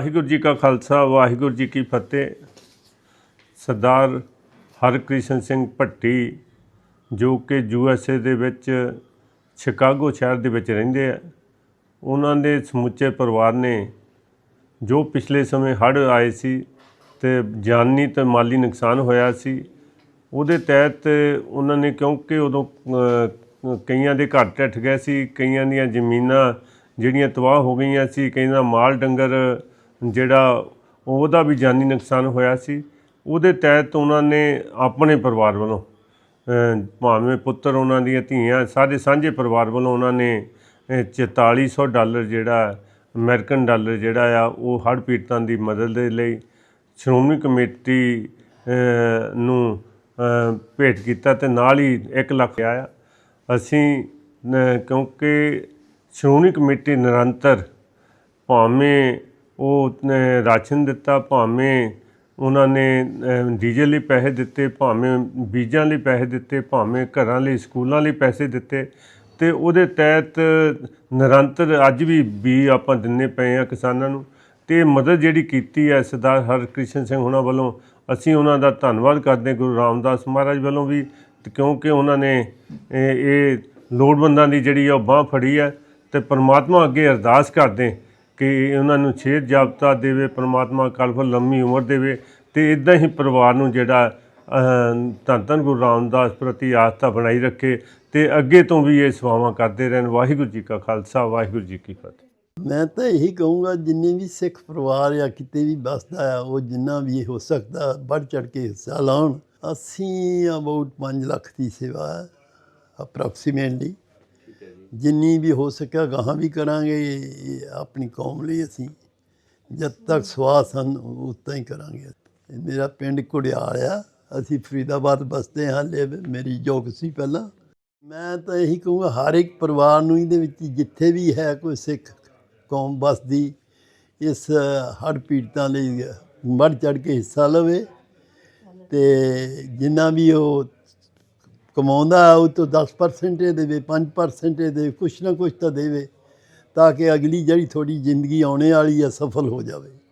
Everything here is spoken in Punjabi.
ਵਾਹਿਗੁਰੂ ਜੀ ਕਾ ਖਾਲਸਾ, ਵਾਹਿਗੁਰੂ ਜੀ ਕੀ ਫਤਿਹ। ਸਰਦਾਰ ਹਰਕ੍ਰਿਸ਼ਨ ਸਿੰਘ ਭੱਟੀ, ਜੋ ਕਿ ਯੂ ਐਸ ਏ ਦੇ ਵਿੱਚ ਸ਼ਿਕਾਗੋ ਸ਼ਹਿਰ ਦੇ ਵਿੱਚ ਰਹਿੰਦੇ ਆ, ਉਹਨਾਂ ਦੇ ਸਮੁੱਚੇ ਪਰਿਵਾਰ ਨੇ ਜੋ ਪਿਛਲੇ ਸਮੇਂ ਹੜ੍ਹ ਆਏ ਸੀ ਤੇ ਜਾਨੀ ਤੇ ਮਾਲੀ ਨੁਕਸਾਨ ਹੋਇਆ ਸੀ, ਉਹਦੇ ਤਹਿਤ ਉਹਨਾਂ ਨੇ ਕਿਉਂਕਿ ਉਦੋਂ ਕਈਆਂ ਦੇ ਘਰ ਢੱਠ ਗਏ ਸੀ, ਕਈਆਂ ਦੀਆਂ ਜ਼ਮੀਨਾਂ ਜਿਹੜੀਆਂ ਤਬਾਹ ਹੋ ਗਈਆਂ ਸੀ, ਕਈਆਂ ਦਾ ਮਾਲ ਡੰਗਰ ਜਿਹੜਾ ਉਹਦਾ ਵੀ ਜਾਨੀ ਨੁਕਸਾਨ ਹੋਇਆ ਸੀ ਉਹਦੇ ਤਹਿਤ ਉਹਨਾਂ ਨੇ ਆਪਣੇ ਪਰਿਵਾਰ ਵੱਲੋਂ ਭਾਵੇਂ ਪੁੱਤਰ ਉਹਨਾਂ ਦੀਆਂ ਧੀਆਂ ਸਾਰੇ ਸਾਂਝੇ ਪਰਿਵਾਰ ਵੱਲੋਂ ਉਹਨਾਂ ਨੇ ਅ, 4400 ਡਾਲਰ ਜਿਹੜਾ ਅਮਰੀਕਨ ਡਾਲਰ ਜਿਹੜਾ ਆ ਉਹ ਹੜ੍ਹ ਪੀੜਤਾਂ ਦੀ ਮਦਦ ਦੇ ਲਈ ਸ਼੍ਰੋਮਣੀ ਕਮੇਟੀ ਨੂੰ ਭੇਟ ਕੀਤਾ ਤੇ ਨਾਲ ਹੀ 1 ਲੱਖ ਆਇਆ। ਅਸੀਂ ਕਿਉਂਕਿ ਸ਼੍ਰੋਮਣੀ ਕਮੇਟੀ ਨਿਰੰਤਰ ਭਾਵੇਂ ਉਹ ਰਾਸ਼ਨ ਦਿੱਤਾ ਭਾਵੇਂ ਉਹਨਾਂ ਨੇ ਡੀਜ਼ਲ ਲਈ ਪੈਸੇ ਦਿੱਤੇ, ਭਾਵੇਂ ਬੀਜਾਂ ਲਈ ਪੈਸੇ ਦਿੱਤੇ, ਭਾਵੇਂ ਘਰਾਂ ਲਈ, ਸਕੂਲਾਂ ਲਈ ਪੈਸੇ ਦਿੱਤੇ। ਤੇ ਉਹਦੇ ਤਹਿਤ ਨਿਰੰਤਰ ਅੱਜ ਵੀ ਵੀ ਆਪਾਂ ਦਿੰਨੇ ਪਏ ਆ ਕਿਸਾਨਾਂ ਨੂੰ। ਤੇ ਇਹ ਮਦਦ ਜਿਹੜੀ ਕੀਤੀ ਹੈ ਸਰਦਾਰ ਹਰਕ੍ਰਿਸ਼ਨ ਸਿੰਘ ਉਹਨਾਂ ਵੱਲੋਂ, ਅਸੀਂ ਉਹਨਾਂ ਦਾ ਧੰਨਵਾਦ ਕਰਦੇ ਗੁਰੂ ਰਾਮਦਾਸ ਮਹਾਰਾਜ ਵੱਲੋਂ ਵੀ ਕਿਉਂਕਿ ਉਹਨਾਂ ਨੇ, ਇਹ ਲੋੜਵੰਦਾਂ ਦੀ ਜਿਹੜੀ ਆ ਉਹ ਬਾਹ ਫੜੀ ਹੈ ਤੇ ਪਰਮਾਤਮਾ ਅੱਗੇ ਅਰਦਾਸ ਕਰਦੇ ਕਿ ਉਹਨਾਂ ਨੂੰ ਛੇਤ ਜਾਬਤਾ ਦੇਵੇ, ਪ੍ਰਮਾਤਮਾ ਕਲਫ ਲੰਮੀ ਉਮਰ ਦੇਵੇ ਤੇ ਇਦਾਂ ਹੀ ਪਰਿਵਾਰ ਨੂੰ ਜਿਹੜਾ ਧੰਨ ਧੰਨ ਗੁਰੂ ਰਾਮਦਾਸ ਪ੍ਰਤੀ ਆਸਥਾ ਬਣਾਈ ਰੱਖੇ ਤੇ ਅੱਗੇ ਤੋਂ ਵੀ ਇਹ ਸੇਵਾਵਾਂ ਕਰਦੇ ਰਹਿਣ। ਵਾਹਿਗੁਰੂ ਜੀ ਕਾ ਖਾਲਸਾ, ਵਾਹਿਗੁਰੂ ਜੀ ਕੀ ਫਤਿਹ। ਮੈਂ ਤਾਂ ਇਹੀ ਕਹੂੰਗਾ, ਜਿੰਨੇ ਵੀ ਸਿੱਖ ਪਰਿਵਾਰ ਜਾਂ ਕਿਤੇ ਵੀ ਬਸਦਾ ਆ, ਉਹ ਜਿੰਨਾ ਵੀ ਹੋ ਸਕਦਾ, ਵੱਧ ਚੜ ਕੇ ਹਿੱਸਾ ਲਾਉਣ। ਅਸੀਂ ਅਬਾਊਟ 5 ਲੱਖ ਦੀ ਸੇਵਾ ਅਪਰੋਕਸੀਮੇਟਲੀ ਜਿੰਨੀ ਵੀ ਹੋ ਸਕਿਆ ਗਾਹਾਂ ਵੀ ਕਰਾਂਗੇ ਆਪਣੀ ਕੌਮ ਲਈ ਅਸੀਂ ਜਦ ਤੱਕ ਸਵਾਸ ਹਨ ਉਤਾਂ ਹੀ ਕਰਾਂਗੇ। ਮੇਰਾ ਪਿੰਡ ਕੁੜਿਆਲ ਆ, ਅਸੀਂ ਫਰੀਦਾਬਾਦ ਬਸਦੇ ਹਾਂ ਲੈ ਮੇਰੀ ਜੋਗ ਸੀ ਪਹਿਲਾਂ। ਮੈਂ ਤਾਂ ਇਹੀ ਕਹੂੰਗਾ, ਹਰ ਇੱਕ ਪਰਿਵਾਰ ਨੂੰ ਇਹਦੇ ਵਿੱਚ ਜਿੱਥੇ ਵੀ ਹੈ ਕੋਈ ਸਿੱਖ ਕੌਮ ਬਸਦੀ ਇਸ ਹੜ੍ਹ ਪੀੜਤਾਂ ਲਈ ਵੱਧ ਚੜ ਕੇ ਹਿੱਸਾ ਲਵੇ ਤੇ ਜਿੰਨਾ ਵੀ ਉਹ ਕਮਾਉਂਦਾ ਉਹ ਤੋਂ 10% ਹੀ ਦੇਵੇ 5% ਹੀ ਦੇਵੇ, ਕੁਛ ਨਾ ਕੁਛ ਤਾਂ ਦੇਵੇ, ਤਾਂ ਕਿ ਅਗਲੀ ਜਿਹੜੀ ਥੋੜੀ ਜ਼ਿੰਦਗੀ ਆਉਣੇ ਵਾਲੀ ਹੈ, ਸਫਲ ਹੋ ਜਾਵੇ।